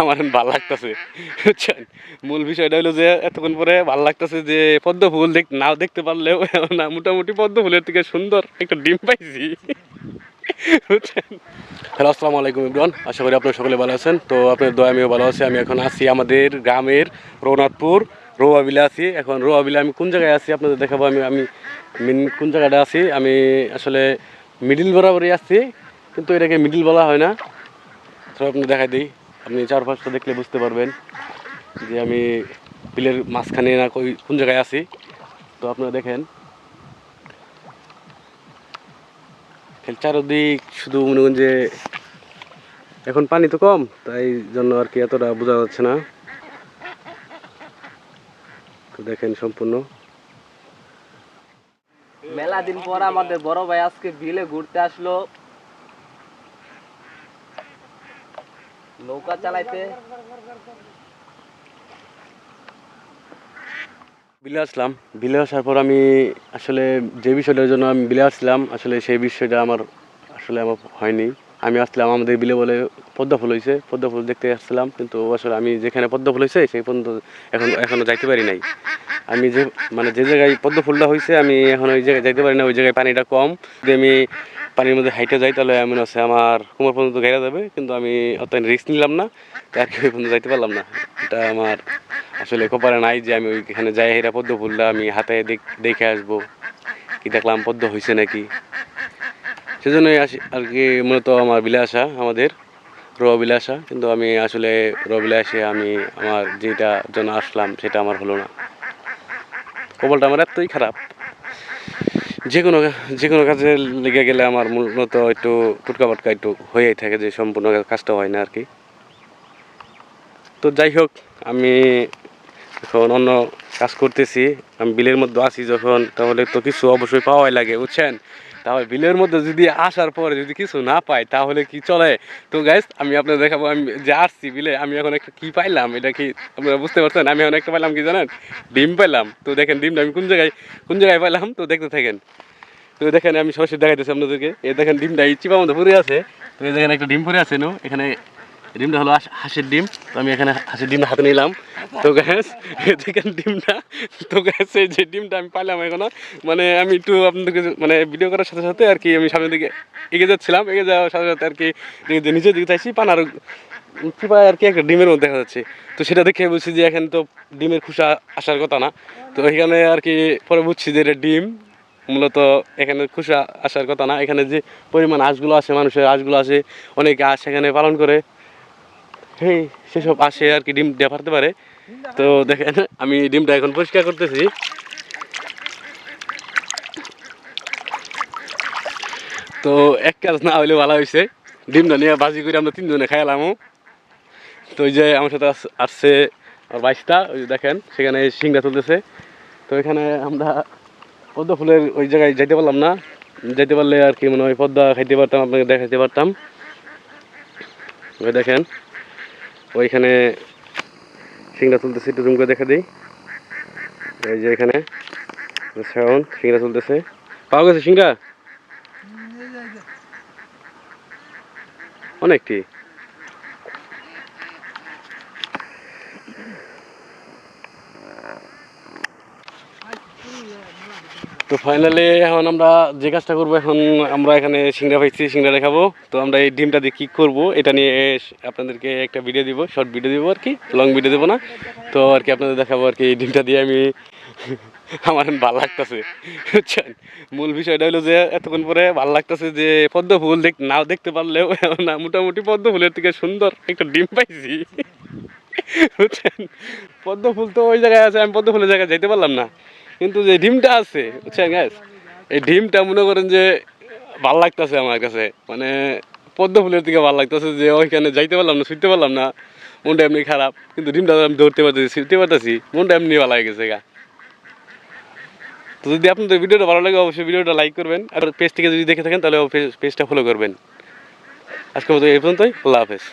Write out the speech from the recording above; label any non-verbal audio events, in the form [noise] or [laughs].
আমার ভালো লাগতেছে। বুঝছেন? মূল বিষয়টা হলো যে, এতক্ষণ পরে ভালো লাগতেছে যে, পদ্ম ফুল দেখ নাও দেখতে পারলেও না, মোটামুটি পদ্ম ফুলের থেকে সুন্দর একটা ডিম পাইছি। হ্যালো, আসসালামু আলাইকুম ইমরান আশা করি আপনারা সকলে ভালো আছেন। তো আপনার দয়া, আমিও ভালো আছি। আমি এখন আছি আমাদের গ্রামের রৌনাথপুর রোয়াবিলে আছি। এখন রোয়াবিলে আমি কোন জায়গায় আছি আপনাদের দেখাবো? আমি আমি মেন কোন জায়গাটা আছি? আমি আসলে মিডিল বরাবরই আসছি কিন্তু এটাকে মিডিল বলা হয় না। তো আপনি দেখাই দিই। আপনি চারপাশটা দেখলে বুঝতে পারবেন যে আমি বিলের মাঝখানে না কই, কোন জায়গায় আছি। তো আপনারা দেখেন। চারদিক শুধু মনে করেন যে এখন পানি তো কম, তাই জন্য আর কি এতটা বোঝা যাচ্ছে না। তো দেখেন সম্পূর্ণ। মেলা দিন পর আমাদের বড় ভাই আজকে বিলে ঘুরতে আসলো। নৌকা চালাইতে। বিলে আসলাম। বিলে আসার পর আমি আসলে যে বিষয়টার জন্য আমি বিলে আসলাম, আসলে সেই বিষয়টা আমার আসলে আমার হয়নি। আমি আসলাম আমাদের বিলে বলে পদ্ম ফুল হয়েছে পদ্ম ফুল দেখতে আসছিলাম, কিন্তু আসলে আমি যেখানে পদ্ম ফুল হয়েছে সেই পর্যন্ত এখন এখনও যাইতে পারি নাই। আমি যে মানে যে জায়গায় পদ্ম ফুলটা হয়েছে আমি এখন ওই জায়গায় যাইতে পারি না, ওই জায়গায় পানিটা কম। যদি আমি পানির মধ্যে হাইটে যাই, তাহলে এমন আছে আমার কোমর পর্যন্ত ঘেরা যাবে, কিন্তু আমি অত রিস্ক নিলাম না আর কি পর্যন্ত যাইতে পারলাম না। এটা আমার আসলে কপালে নাই যে আমি ওইখানে যাই, হেরা পদ্ম ফুলটা আমি হাতে দেখে আসব। কি দেখলাম পদ্ম হয়েছে নাকি? সেজন্যই আসি আর কি মূলত আমার বিলে আসা আমাদের র বিলে কিন্তু আমি আসলে র বিলে আমি আমার যেটা জন্য আসলাম সেটা আমার হলো না। কপালটা আমার এতই খারাপ। যে কোনো যে কোনো কাজে লেগে গেলে আমার মূলত একটু টুটকা পাটকা একটু হয়েই থাকে যে সম্পূর্ণ কাজটা হয় না আর কি। তো যাই হোক, আমি এখন অন্য কাজ করতেছি। আমি বিলের মধ্যে আসি যখন, তাহলে তো কিছু অবশ্যই পাওয়াই লাগে, বুঝছেন? তাহলে বিলের মধ্যে যদি আসার পরে যদি কিছু না পাই, তাহলে কি চলে? তো গাইস আমি আপনার দেখাবো, আমি যে আসছি বিলে, আমি এখন একটা কি পাইলাম? এটা কি আপনারা বুঝতে পারছেন? আমি এখন একটা পাইলাম কি জানেন? ডিম পাইলাম। তো দেখেন, ডিমটা আমি কোন জায়গায় কোন জায়গায় পাইলাম? তো দেখতে থাকেন। তো দেখেন, আমি সরাসরি দেখাইতেছি আপনাদেরকে। এ দেখেন, ডিমটা এই চিপা মধ্যে পরে আছে। তো এই দেখেন, একটা ডিম পরে আছে, নো? এখানে ডিমটা হলো হাঁস- হাঁসের ডিম। তো আমি এখানে হাঁসের ডিমটা হাতে নিলাম। তো গ্যাস [laughs] দেখেন ডিমটা, তো গ্যাস এই যে ডিমটা আমি পাইলাম এখনও। মানে আমি একটু আপনাদেরকে মানে ভিডিও করার সাথে সাথে আর কি আমি সামনের দিকে এগিয়ে যাচ্ছিলাম। এগিয়ে যাওয়ার সাথে সাথে আর কি নিচের দিকে চাইছি পান আর চিপায় আর কি একটা ডিমের মধ্যে দেখা যাচ্ছে। তো সেটা দেখে বুঝছি যে এখানে তো ডিমের খুশা আসার কথা না। তো এখানে আর কি পরে বুঝছি যে এটা ডিম। মূলত এখানে খুশা আসার কথা না। এখানে যে পরিমাণ হাঁসগুলো আছে, মানুষের হাঁসগুলো আছে, অনেকে হাঁস এখানে পালন করে। সেসব আসে আর কি, ডিম পারতে পারে। তো দেখেন, আমি ডিমটা এখন পরিষ্কার করতেছি। তো এক কাজ না হইলে ভালো হয়েছে ডিমটা নিয়ে বাজি করে আমরা তিনজনে খাইলাম। তো ওই যে আমার সাথে আস- আসছে বাইশটা, ওই দেখেন, সেখানে সিংড়া তুলতেছে। তো এখানে আমরা পদ্ম ফুলের ওই জায়গায় যাইতে পারলাম না। যাইতে পারলে আর কি মনে হয় পদ্মা খাইতে পারতাম, আপনাকে দেখাইতে পারতাম। ওই দেখেন ওইখানে সিংড়া তুলতেছে একটু জুম করে দেখা দিই। এই যে এখানে শ্রাবণ সিংড়া তুলতেছে পাওয়া গেছে সিংড়া? অনেকটি। তো ফাইনালি এখন আমরা যে কাজটা করব, এখন আমরা এখানে সিংড়া পাইছি সিংড়া দেখাবো তো আমরা এই ডিমটা দিয়ে কী করব, এটা নিয়ে আপনাদেরকে একটা ভিডিও দিব শর্ট ভিডিও দিব আর কি লং ভিডিও দেবো না। তো আর কি আপনাদের দেখাবো আর কি, এই ডিমটা দিয়ে আমি [laughs] আমার ভালো লাগতেছে, বুঝছেন? মূল বিষয়টা হলো যে, এতক্ষণ পরে ভালো লাগতেছে যে, পদ্ম ফুল দেখ নাও দেখতে পারলেও না, মোটামুটি পদ্ম ফুলের থেকে সুন্দর একটা ডিম পাইছি, [laughs] বুঝছেন? পদ্ম ফুল তো ওই জায়গায় আছে, আমি পদ্ম ফুলের জায়গায় যেতে পারলাম না। কিন্তু যে ডিমটা আছে, বুঝছেন গ্যাস এই ডিমটা মনে করেন যে ভালো লাগতেছে আমার কাছে। মানে পদ্ম ফুলের দিকে ভালো লাগতেছে যে ওইখানে যাইতে পারলাম না, ছুটতে পারলাম না, মনটা এমনি খারাপ। কিন্তু ডিমটা আমি ধরতে পারতেছি ছুটতে পারতেছি, মনটা এমনি ভালো হয়ে গা। তো যদি আপনাদের ভিডিওটা ভালো লাগে, অবশ্যই ভিডিওটা লাইক করবেন। আর পেজ থেকে যদি দেখে থাকেন, তাহলে পেজটা ফলো করবেন। আজকে এই পর্যন্তই, আল্লাহ হাফেজ।